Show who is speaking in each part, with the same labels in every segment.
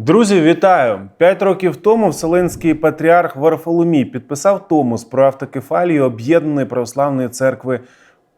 Speaker 1: Друзі, вітаю! П'ять років тому Вселенський патріарх Варфоломій підписав томос про автокефалію Об'єднаної православної церкви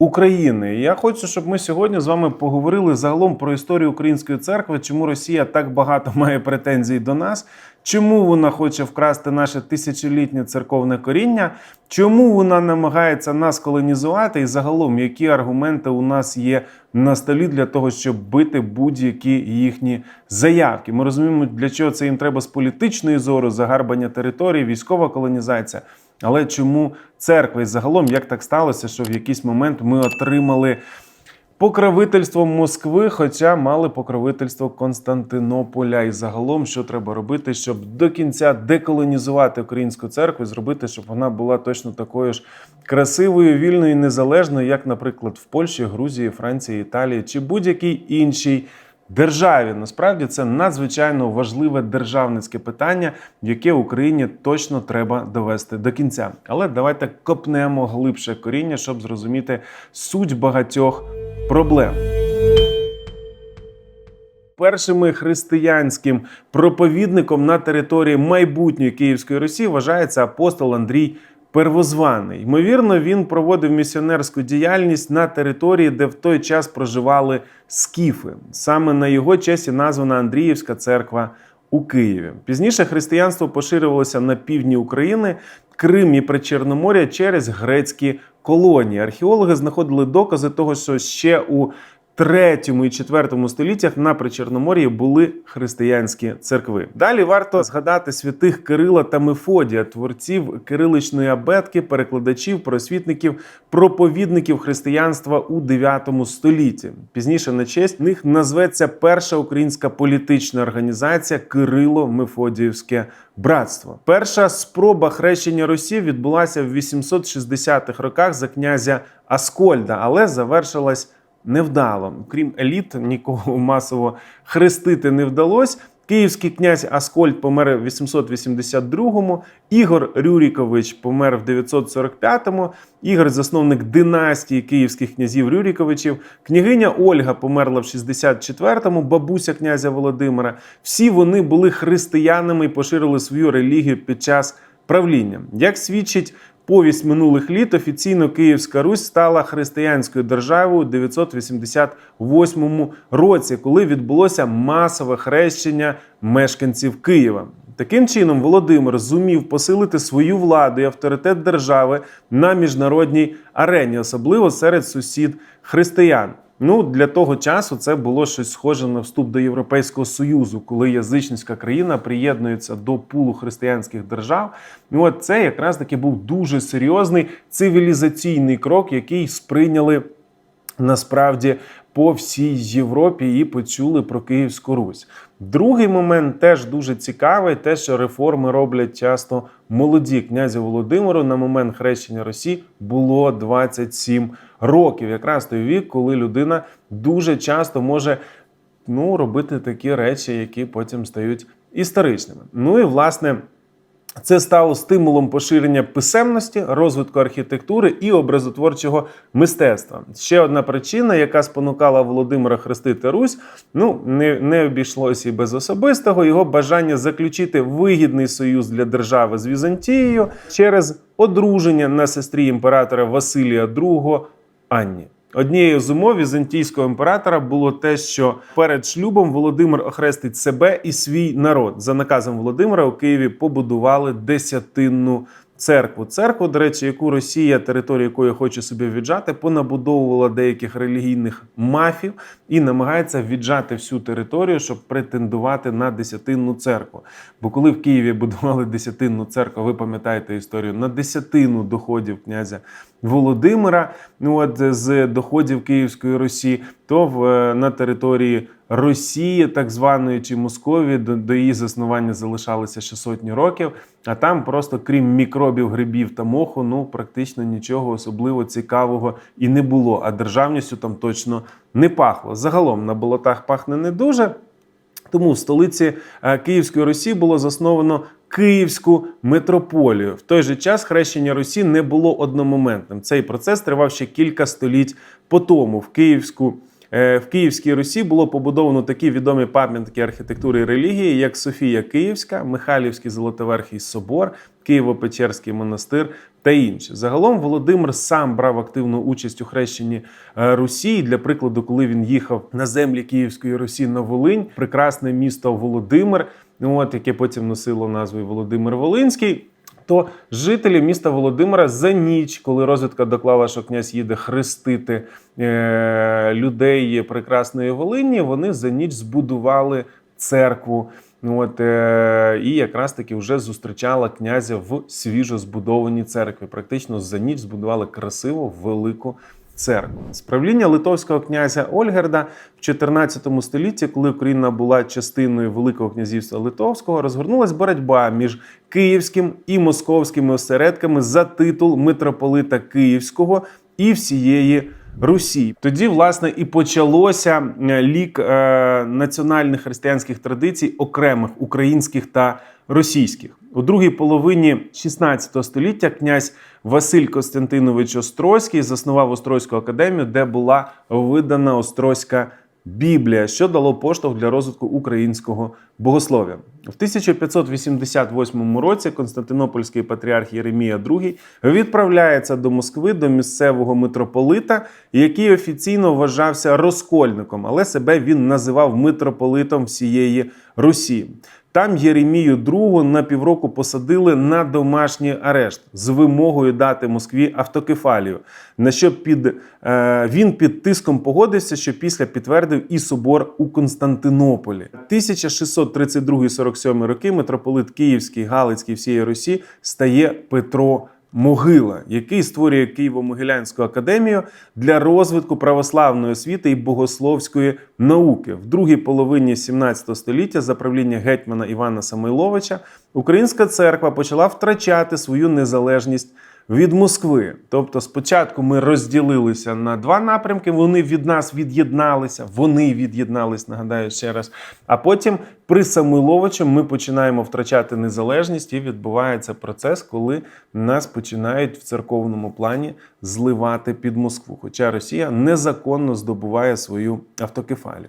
Speaker 1: України. Я хочу, щоб ми сьогодні з вами поговорили загалом про історію української церкви, чому Росія так багато має претензій до нас, чому вона хоче вкрасти наше тисячолітнє церковне коріння, чому вона намагається нас колонізувати, і загалом які аргументи у нас є на столі для того, щоб бити будь-які їхні заявки. Ми розуміємо, для чого це їм треба з політичної зору, загарбання території, військова колонізація. Але чому церква і загалом як так сталося, що в якийсь момент ми отримали покровительство Москви, хоча мали покровительство Константинополя. І загалом, що треба робити, щоб до кінця деколонізувати українську церкву, і зробити, щоб вона була точно такою ж красивою, вільною і незалежною, як, наприклад, в Польщі, Грузії, Франції, Італії чи будь-якій іншій. Державі насправді це надзвичайно важливе державницьке питання, яке Україні точно треба довести до кінця. Але давайте копнемо глибше коріння, щоб зрозуміти суть багатьох проблем. Першим християнським проповідником на території майбутньої Київської Русі вважається апостол Андрій Первозваний. Ймовірно, він проводив місіонерську діяльність на території, де в той час проживали скіфи. Саме на його часі названа Андріївська церква у Києві. Пізніше християнство поширювалося на півдні України, Крим і Причорномор'я через грецькі колонії. Археологи знаходили докази того, що ще у третьому і четвертому століттях на Причорномор'ї були християнські церкви. Далі варто згадати святих Кирила та Мефодія, творців кириличної абетки, перекладачів, просвітників, проповідників християнства у 9 столітті. Пізніше на честь них назветься перша українська політична організація Кирило-Мефодіївське братство. Перша спроба хрещення Росії відбулася в 860-х роках за князя Аскольда, але завершилась невдало. Крім еліт, нікого масово хрестити не вдалося. Київський князь Аскольд помер в 882-му, Ігор Рюрікович помер в 945-му, Ігор засновник династії київських князів Рюріковичів, княгиня Ольга померла в 64-му, бабуся князя Володимира. Всі вони були християнами і поширили свою релігію під час правління. Як свідчить Повість минулих літ офіційно Київська Русь стала християнською державою у 988 році, коли відбулося масове хрещення мешканців Києва. Таким чином, Володимир зумів посилити свою владу і авторитет держави на міжнародній арені, особливо серед сусід християн. Ну, для того часу це було щось схоже на вступ до Європейського Союзу, коли язичницька країна приєднується до пулу християнських держав. Ну, от це якраз таки був дуже серйозний цивілізаційний крок, який сприйняли насправді по всій Європі і почули про Київську Русь. Другий момент теж дуже цікавий, те, що реформи роблять часто молоді князю Володимиру. На момент хрещення Росії було 27 років, якраз той вік, коли людина дуже часто може ну, робити такі речі, які потім стають історичними. Ну і власне. Це стало стимулом поширення писемності, розвитку архітектури і образотворчого мистецтва. Ще одна причина, яка спонукала Володимира хрестити Русь, ну не, не обійшлося і без особистого його бажання заключити вигідний союз для держави з Візантією через одруження на сестрі імператора Василія II Анні. Однією з умов візантійського імператора було те, що перед шлюбом Володимир охрестить себе і свій народ. За наказом Володимира у Києві побудували десятинну церкву. Церкву, до речі, яку Росія, територію якої хоче собі віджати, понабудовувала деяких релігійних мафів і намагається віджати всю територію, щоб претендувати на десятинну церкву. Бо коли в Києві будували десятинну церкву, ви пам'ятаєте історію на десятину доходів князя Володимира, ну от з доходів Київської Русі, то в на території Росії, так званої чи Московії, до, до її заснування залишалося ще сотні років. А там просто крім мікробів, грибів та моху, ну практично нічого особливо цікавого і не було. А державністю там точно не пахло. Загалом на болотах пахне не дуже. Тому в столиці е, Київської Русі було засновано Київську митрополію. В той же час хрещення Русі не було одномоментним. Цей процес тривав ще кілька століть по тому. В Київську В Київській Русі було побудовано такі відомі пам'ятки архітектури і релігії, як Софія Київська, Михайлівський Золотоверхий собор, Києво-Печерський монастир та інші. Загалом Володимир сам брав активну участь у хрещенні е, Русі. Для прикладу, коли він їхав на землі Київської Русі на Волинь, прекрасне місто Володимир, от яке потім носило назву Володимир Волинський. То жителі міста Володимира за ніч, коли розвідка доклала, що князь їде хрестити е, людей прекрасної Волині, вони за ніч збудували церкву. От, е, і якраз таки вже зустрічала князя в свіжо збудованій церкві. Практично за ніч збудували красиву велику церкву. З правління литовського князя Ольгерда в 14 столітті, коли Україна була частиною Великого князівства Литовського, розгорнулась боротьба між київським і московськими осередками за титул митрополита Київського і всієї. Русі тоді власне і почалося е, лік е, національних християнських традицій, окремих українських та російських у другій половині 16 століття. Князь Василь Костянтинович Острозький заснував Острозьку академію, де була видана Острозька Біблія, що дало поштовх для розвитку українського богослов'я. В 1588 році Константинопольський патріарх Єремія II відправляється до Москви до місцевого митрополита, який офіційно вважався розкольником, але себе він називав митрополитом всієї Русі. Там Єремію II на півроку посадили на домашній арешт з вимогою дати Москві автокефалію. На що під е, він під тиском погодився, що після підтвердив і собор у Константинополі. 1632-47 роки митрополит Київський, Галицький всієї Русі стає Петро. Могила, який створює Києво-Могилянську академію для розвитку православної освіти і богословської науки. В другій половині 17 століття за правління гетьмана Івана Самойловича Українська церква почала втрачати свою незалежність від Москви. Тобто, спочатку ми розділилися на два напрямки. Вони від нас від'єдналися. Вони від'єднались, нагадаю ще раз. А потім при Самойловичу ми починаємо втрачати незалежність, і відбувається процес, коли нас починають в церковному плані зливати під Москву. Хоча Росія незаконно здобуває свою автокефалію.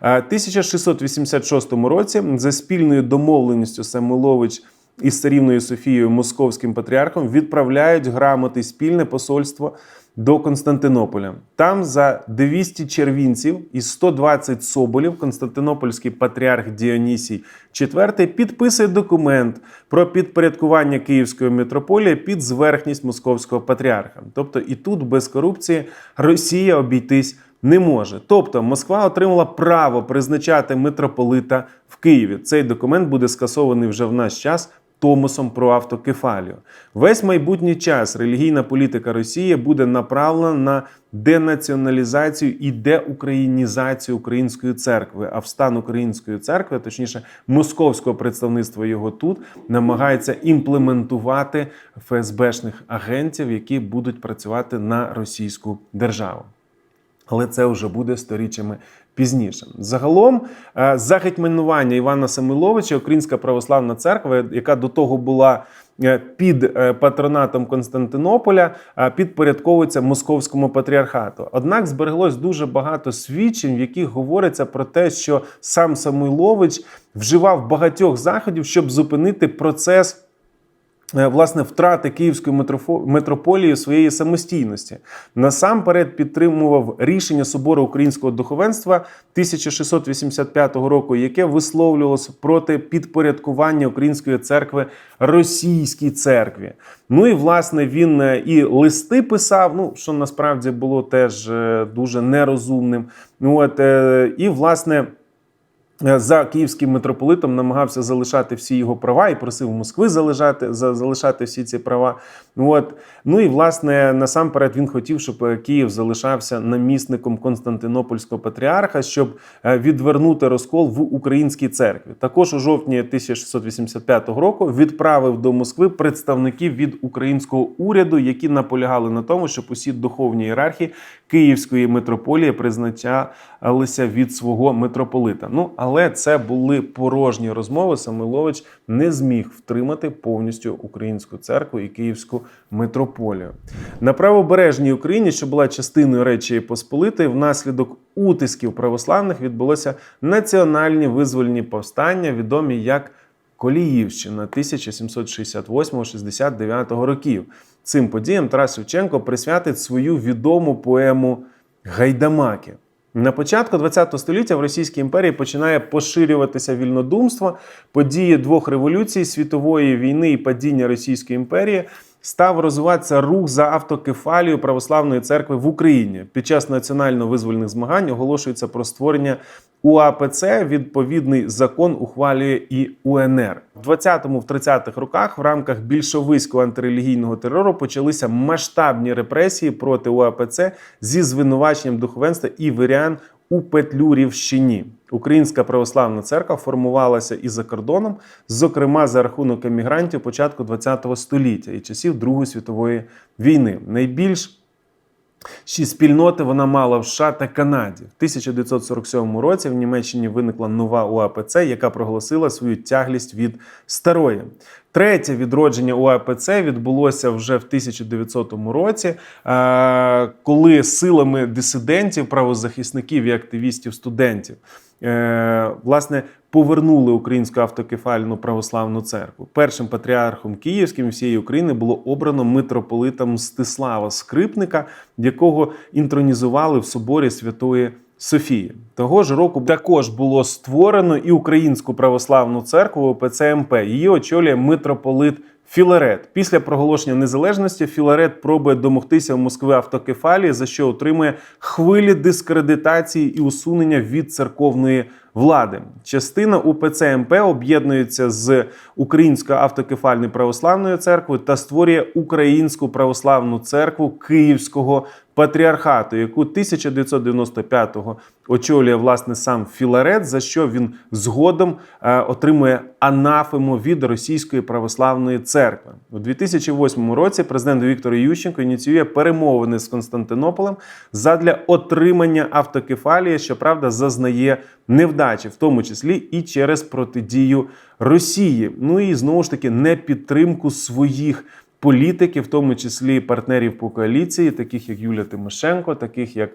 Speaker 1: А 1686 році за спільною домовленістю Самойлович із царівною Софією Московським патріархом відправляють грамоти спільне посольство до Константинополя. Там за 200 червінців і 120 соболів Константинопольський патріарх Діонісій IV підписує документ про підпорядкування Київської митрополії під зверхність московського патріарха. Тобто і тут без корупції Росія обійтись не може. Тобто Москва отримала право призначати митрополита в Києві. Цей документ буде скасований вже в наш час. Томосом про автокефалію. Весь майбутній час релігійна політика Росії буде направлена на денаціоналізацію і деукраїнізацію української церкви. А в стан української церкви, точніше, московського представництва його тут, намагається імплементувати ФСБшних агентів, які будуть працювати на російську державу. Але це вже буде сторіччями пізніше. Загалом, е, за гетьманування Івана Самиловича, Українська православна церква, яка до того була е, під е, патронатом Константинополя, підпорядковується московському патріархату. Однак збереглось дуже багато свідчень, в яких говориться про те, що сам Самойлович вживав багатьох заходів, щоб зупинити процес. Е, власне втрати Київської митрополії своєї самостійності насамперед підтримував рішення собору українського духовенства 1685 року, яке висловлювалося проти підпорядкування української церкви російській церкві. Ну і власне він е, і листи писав. Ну що насправді було теж е, дуже нерозумним. Ну от і власне. Е, за київським митрополитом намагався залишати всі його права і просив Москви залишати залишати всі ці права. От ну і власне насамперед він хотів, щоб е, Київ залишався намісником Константинопольського патріарха, щоб е, відвернути розкол в українській церкві. Також у жовтні 1685 року відправив до Москви представників від українського уряду, які наполягали на тому, щоб усі духовні ієрархії Київської митрополії призначалися від свого митрополита. Ну але це були порожні розмови. Самойлович не зміг втримати повністю українську церкву і Київську митрополію. На правобережній Україні, що була частиною Речі Посполитої, внаслідок утисків православних відбулося національні визвольні повстання, відомі як Коліївщина 1768-69 років. Цим подіям Тарас Шевченко присвятить свою відому поему Гайдамаки. На початку ХХ століття в Російській імперії починає поширюватися вільнодумство. Події двох революцій світової війни і падіння Російської імперії став розвиватися рух за автокефалію православної церкви в Україні. Під час національно-визвольних змагань оголошується про створення УАПЦ. Відповідний закон ухвалює і УНР. В 20-30-х роках в рамках більшовицького антирелігійного терору почалися масштабні репресії проти УАПЦ зі звинуваченням духовенства і вірян у Петлюрівщині. Українська православна церква формувалася і за кордоном, зокрема за рахунок емігрантів початку ХХ століття і часів Другої світової війни. Найбільш Ще спільноти вона мала в США та Канаді. В 1947 році в Німеччині виникла нова УАПЦ, яка проголосила свою тяглість від старої. Третє відродження УАПЦ відбулося вже в 1900 році, коли силами дисидентів, правозахисників і активістів студентів власне повернули українську автокефальну православну церкву. Першим патріархом Київським всієї України було обрано митрополита Мстислава Скрипника, якого інтронізували в соборі Святої. Софії того ж року також було створено і українську православну церкву ОПЦ МП. Її очолює митрополит Філарет. Після проголошення незалежності Філарет пробує домогтися в Москви автокефалії, за що отримує хвилі дискредитації і усунення від церковної влади. Частина УПЦ МП об'єднується з Українською автокефальною православною церквою та створює Українську православну церкву Київського патріархату, яку 1995-го очолює власне сам Філарет, за що він згодом е, отримує анафему від Російської православної церкви. У 2008 році президент Віктор Ющенко ініціює перемовини з Константинополем задля отримання автокефалії, щоправда, зазнає невдачі, в тому числі і через протидію Росії. Ну і знову ж таки не підтримку своїх. Політиків, в тому числі партнерів по коаліції, таких як Юлія Тимошенко, таких як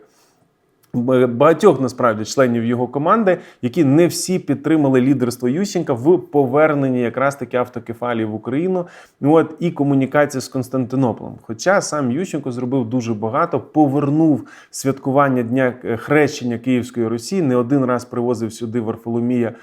Speaker 1: багатьох насправді членів його команди, які не всі підтримали лідерство Ющенка в поверненні якраз таки автокефалії в Україну. Ну от і комунікація з Константинополем. Хоча сам Ющенко зробив дуже багато, повернув святкування дня хрещення Київської Росії, не один раз привозив сюди Варфоломія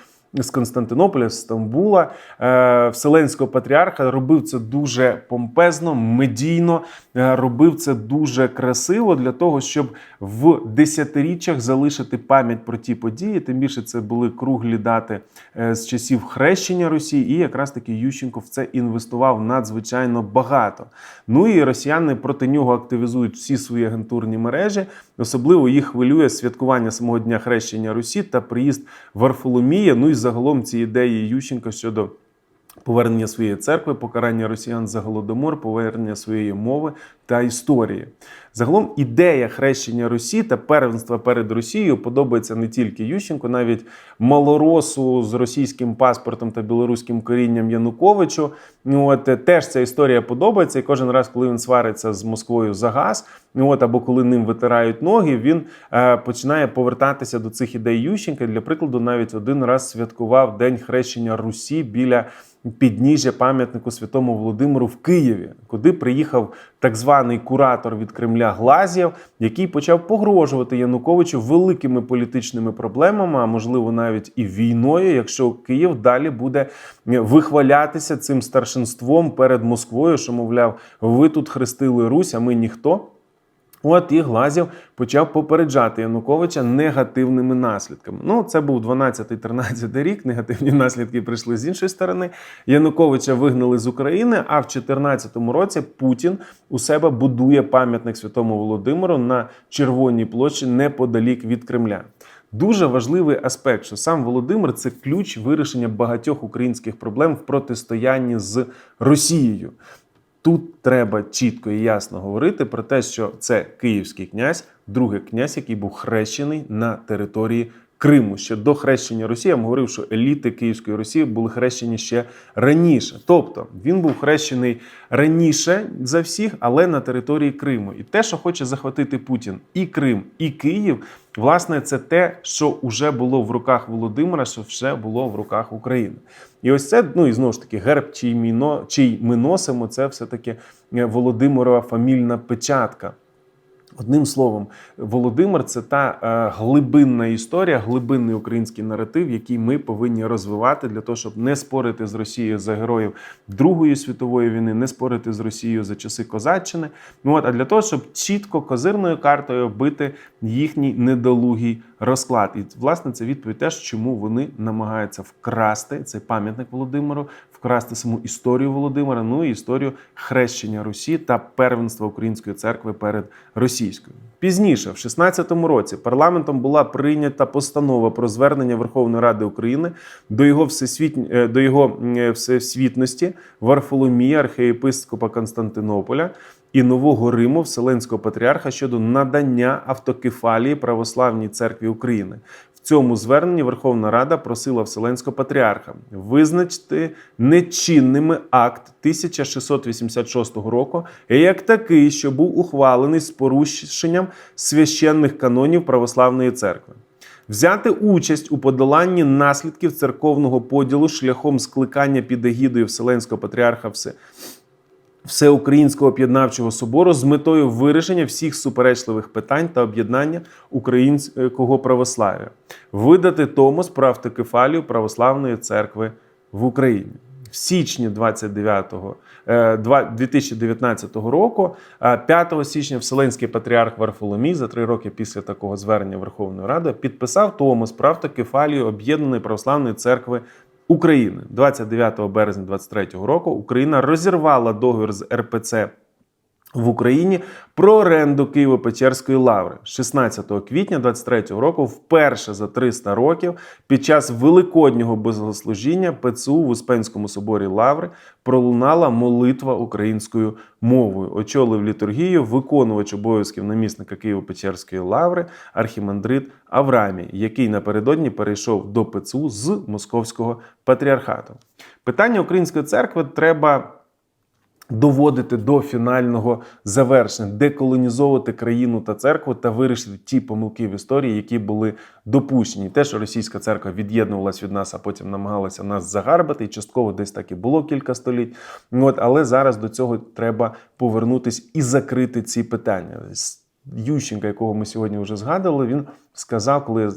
Speaker 1: з Константинополя, з Стамбула, е, Вселенського патріарха робив це дуже помпезно, медійно, е, робив це дуже красиво для того, щоб в десятиріччях залишити пам'ять про ті події. Тим більше це були круглі дати е, з часів хрещення Росії, і якраз таки Ющенко в це інвестував надзвичайно багато. Ну і росіяни проти нього активізують всі свої агентурні мережі. Особливо їх хвилює святкування самого дня хрещення Русі та приїзд Варфоломія. Ну і загалом ці ідеї Ющенка щодо. Повернення своєї церкви, покарання росіян за голодомор, повернення своєї мови та історії. Загалом ідея хрещення Русі та первенства перед Росією подобається не тільки Ющенку, навіть малоросу з російським паспортом та білоруським корінням Януковичу. Ну, от теж ця історія подобається, і кожен раз, коли він свариться з Москвою за газ, ну от або коли ним витирають ноги, він е, починає повертатися до цих ідей Ющенка. Для прикладу, навіть один раз святкував день хрещення Русі біля підніжжя пам'ятнику святому Володимиру в Києві, куди приїхав так званий куратор від Кремля Глазєв, який почав погрожувати Януковичу великими політичними проблемами, а можливо навіть і війною, якщо Київ далі буде вихвалятися цим старшинством перед Москвою, що мовляв, ви тут хрестили Русь, а ми ніхто. От і Глазів почав попереджати Януковича негативними наслідками. Ну, це був 12-13 рік. Негативні наслідки прийшли з іншої сторони. Януковича вигнали з України. А в 2014 році Путін у себе будує пам'ятник святому Володимиру на Червоній площі неподалік від Кремля. Дуже важливий аспект, що сам Володимир це ключ вирішення багатьох українських проблем в протистоянні з Росією. Тут треба чітко і ясно говорити про те, що це київський князь другий князь, який був хрещений на території Криму. Ще до хрещення Росії я вам говорив, що еліти Київської Росії були хрещені ще раніше. Тобто він був хрещений раніше за всіх, але на території Криму. І те, що хоче захватити Путін, і Крим, і Київ, власне, це те, що вже було в руках Володимира, що вже було в руках України. І ось це, ну і знову ж таки, герб, чий ми, носимо, це все-таки е, Володимирова фамільна печатка. Одним словом, Володимир це та е, глибинна історія, глибинний український наратив, який ми повинні розвивати для того, щоб не спорити з Росією за героїв Другої світової війни, не спорити з Росією за часи козаччини. Ну от а для того, щоб чітко козирною картою бити їхній недолугий розклад. І власне це відповідь теж, чому вони намагаються вкрасти цей пам'ятник Володимиру, вкрасти саму історію Володимира, ну і історію хрещення Русі та первенства української церкви перед російською. Пізніше, в 16-му році, парламентом була прийнята постанова про звернення Верховної Ради України до його всесвіт... е, до його е, всесвітності Варфоломія, архієпископа Константинополя і Нового Риму Вселенського патріарха щодо надання автокефалії православній церкві України. В цьому зверненні Верховна Рада просила Вселенського патріарха визначити нечинними акт 1686 року як такий, що був ухвалений з порушенням священних канонів православної церкви. Взяти участь у подоланні наслідків церковного поділу шляхом скликання під егідою Вселенського патріарха Всеукраїнського об'єднавчого собору з метою вирішення всіх суперечливих питань та об'єднання українського православ'я, видати Томос про автокефалію православної церкви в Україні. В січні 29-го, е, два- 2019 року, е, 5 січня Вселенський патріарх Варфоломій за три роки після такого звернення Верховної Ради підписав Томос про автокефалію Об'єднаної православної церкви України. 29 березня 2023 року Україна розірвала договір з РПЦ в Україні про оренду Києво-Печерської лаври 16 квітня 23 року, вперше за 300 років, під час великоднього богослужіння ПЦУ в Успенському соборі Лаври пролунала молитва українською мовою. Очолив літургію виконувач обов'язків намісника Києво-Печерської лаври архімандрит Аврамій, який напередодні перейшов до ПЦУ з Московського патріархату. Питання української церкви треба доводити до фінального завершення, деколонізовувати країну та церкву та вирішити ті помилки в історії, які були допущені. Те, що російська церква від'єднувалась від нас, а потім намагалася нас загарбати, і частково десь так і було кілька століть. От, але зараз до цього треба повернутись і закрити ці питання. Ющенка, якого ми сьогодні вже згадували, він сказав, коли я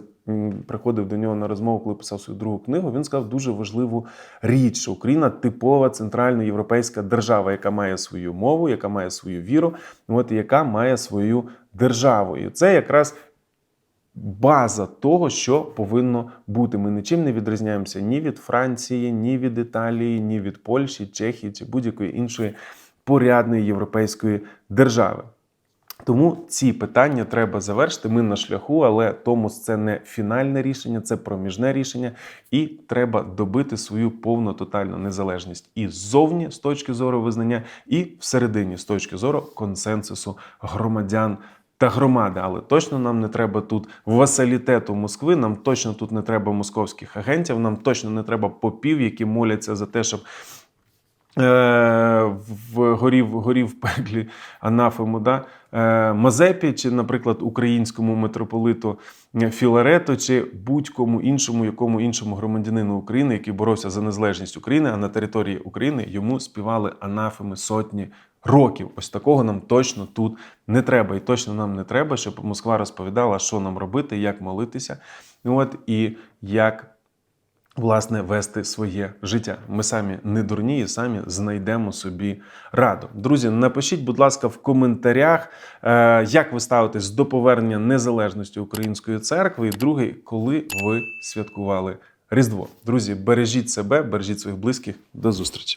Speaker 1: приходив до нього на розмову, коли писав свою другу книгу, він сказав дуже важливу річ, що Україна типова центральноєвропейська держава, яка має свою мову, яка має свою віру, от яка має свою державу. І це якраз база того, що повинно бути. Ми нічим не відрізняємося ні від Франції, ні від Італії, ні від Польщі, Чехії чи будь-якої іншої порядної європейської держави. Тому ці питання треба завершити. Ми на шляху, але Томос це не фінальне рішення, це проміжне рішення, і треба добити свою повну тотальну незалежність і ззовні з точки зору визнання, і всередині з точки зору консенсусу громадян. Та громади, але точно нам не треба тут васалітету Москви. Нам точно тут не треба московських агентів. Нам точно не треба попів, які моляться за те, щоб в горів, горів пеклі анафему, да? е, Мазепі, чи, наприклад, українському митрополиту Філарету, чи будь-кому іншому, якому іншому громадянину України, який боровся за незалежність України, а на території України йому співали анафеми сотні років. Ось такого нам точно тут не треба. І точно нам не треба, щоб Москва розповідала, що нам робити, як молитися, от, і як власне вести своє життя. Ми самі не дурні і самі знайдемо собі раду. Друзі, напишіть, будь ласка, в коментарях, е, як ви ставитесь до повернення незалежності Української церкви. І другий, коли ви святкували Різдво. Друзі, бережіть себе, бережіть своїх близьких. До зустрічі.